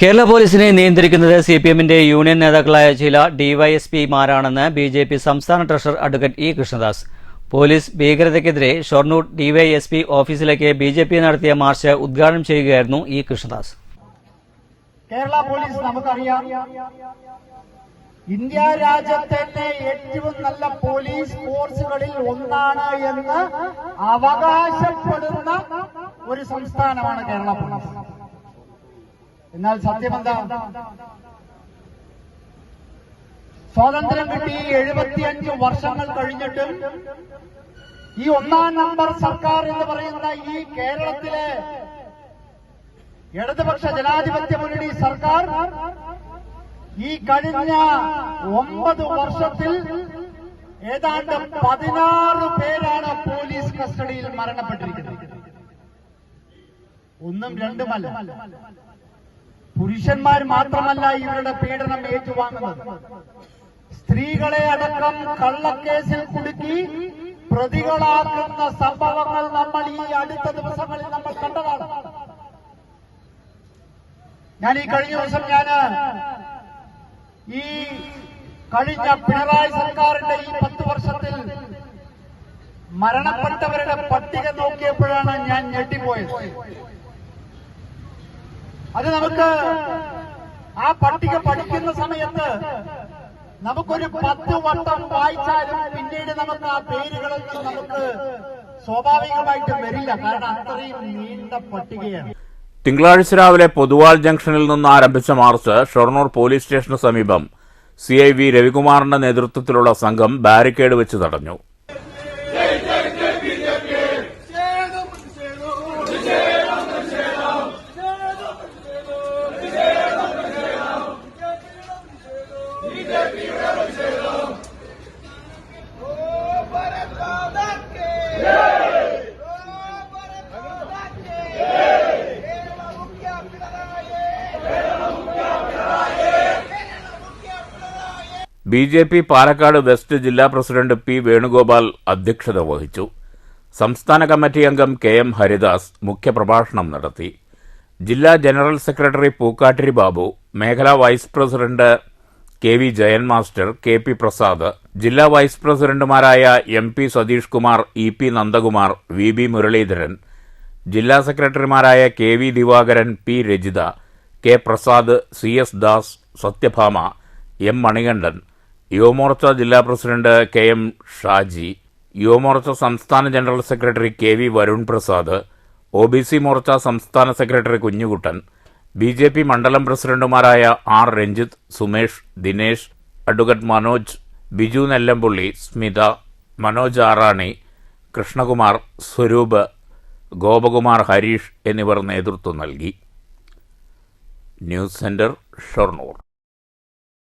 കേരള പോലീസിനെ നിയന്ത്രിക്കുന്നത് C P എമ്മിന്റെ യൂണിയൻ നേതാക്കളായ ചില ഡിവൈഎസ്പിമാരാണെന്ന് ബി ജെ പി സംസ്ഥാന treasurer advocate E Krishnadas. Police ഭീകരതയ്ക്കെതിരെ Shoranur DYSP ഓഫീസിലേക്ക് ബി ജെ പി നടത്തിയ മാർച്ച് ഉദ്ഘാടനം ചെയ്യുകയായിരുന്നു ഇ കൃഷ്ണദാസ്. കേരള പോലീസ് നമുക്കറിയാം ഇന്ത്യ രാജ്യത്തെ ഏറ്റവും നല്ല പോലീസ് ഫോഴ്സുകളിൽ ഒന്നാണ് എന്ന് അവകാശപ്പെടുന്ന ഒരു സംസ്ഥാനമാണ് കേരള പോലീസ്. എന്നാൽ സത്യമെന്താ സ്വാതന്ത്ര്യം കിട്ടി എഴുപത്തിയഞ്ച് വർഷങ്ങൾ കഴിഞ്ഞിട്ടും ഈ ഒന്നാം നമ്പർ സർക്കാർ എന്ന് പറയുന്ന ഈ കേരളത്തിലെ ഇടതുപക്ഷ ജനാധിപത്യ മുന്നണി സർക്കാർ ഈ കഴിഞ്ഞ ഒമ്പത് വർഷത്തിൽ ഏതാണ്ട് പതിനാറ് പേരാണ് പോലീസ് കസ്റ്റഡിയിൽ മരണപ്പെട്ടിരിക്കുന്നത്. ഒന്നും രണ്ടുമല്ല. പുരുഷന്മാർ മാത്രമല്ല ഇവരുടെ പീഡനം ഏറ്റുവാങ്ങുന്നത്. സ്ത്രീകളെ അടക്കം കള്ളക്കേസിൽ കുടുക്കി പ്രതികളാക്കുന്ന സംഭവങ്ങൾ നമ്മൾ ഈ അടുത്ത ദിവസങ്ങളിൽ നമ്മൾ കണ്ടതാണ്. ഞാൻ ഈ കഴിഞ്ഞ ദിവസം ഞാൻ ഈ കഴിഞ്ഞ പിണറായി സർക്കാരിന്റെ ഈ പത്ത് വർഷത്തിൽ മരണപ്പെട്ടവരുടെ പട്ടിക നോക്കിയപ്പോഴാണ് ഞാൻ ഞെട്ടിപ്പോയത്. അത് നമുക്ക് ആ പട്ടിക പഠിക്കുന്ന സമയത്ത് നമുക്കൊരു പത്ത് വട്ടം വായിച്ചാലും പിന്നീട് നമുക്ക് ആ പേരുകളൊന്നും നമുക്ക് സ്വാഭാവികമായിട്ടും വരില്ല. കാരണം അത്രയും നീണ്ട പട്ടികയാണ്. തിങ്കളാഴ്ച രാവിലെ പൊതുവാൾ ജംഗ്ഷനിൽ നിന്ന് ആരംഭിച്ച മാർച്ച് ഷൊർണൂർ പോലീസ് സ്റ്റേഷന് സമീപം സി ഐ വി രവികുമാറിന്റെ നേതൃത്വത്തിലുള്ള സംഘം ബാരിക്കേഡ് വെച്ച് തടഞ്ഞു. B J P Palakkad west ജില്ലാ പ്രസിഡന്റ് പി വേണുഗോപാൽ അധ്യക്ഷത വഹിച്ചു. സംസ്ഥാന കമ്മിറ്റി അംഗം കെ എം ഹരിദാസ് മുഖ്യപ്രഭാഷണം നടത്തി. ജില്ലാ ജനറൽ സെക്രട്ടറി പൂക്കാട്ടിരി ബാബു മേഖലാ vice president K V Jayan master K P Prasad ജില്ലാ വൈസ് പ്രസിഡന്റുമാരായ M P Satheesh Kumar E P Nandakumar V B Muraleedharan ജില്ലാ സെക്രട്ടറിമാരായ K V Divakaran P Rajitha K Prasad C S Das Sathyabhama M Manikandan Yuvamorcha ജില്ലാ president K M Shaji Yuvamorcha സംസ്ഥാന general secretary K V Varun Prasad O B C Morcha സംസ്ഥാന secretary Kunjukuttan B J P മണ്ഡലം പ്രസിഡന്റുമാരായ R Ranjith Sumesh Dinesh advocate Manoj Biju Nellampulli Smitha Manoj Arani Krishnakumar Swaroop Gopakumar Harish എന്നിവർ നേതൃത്വം നൽകി. News centre Shoranur.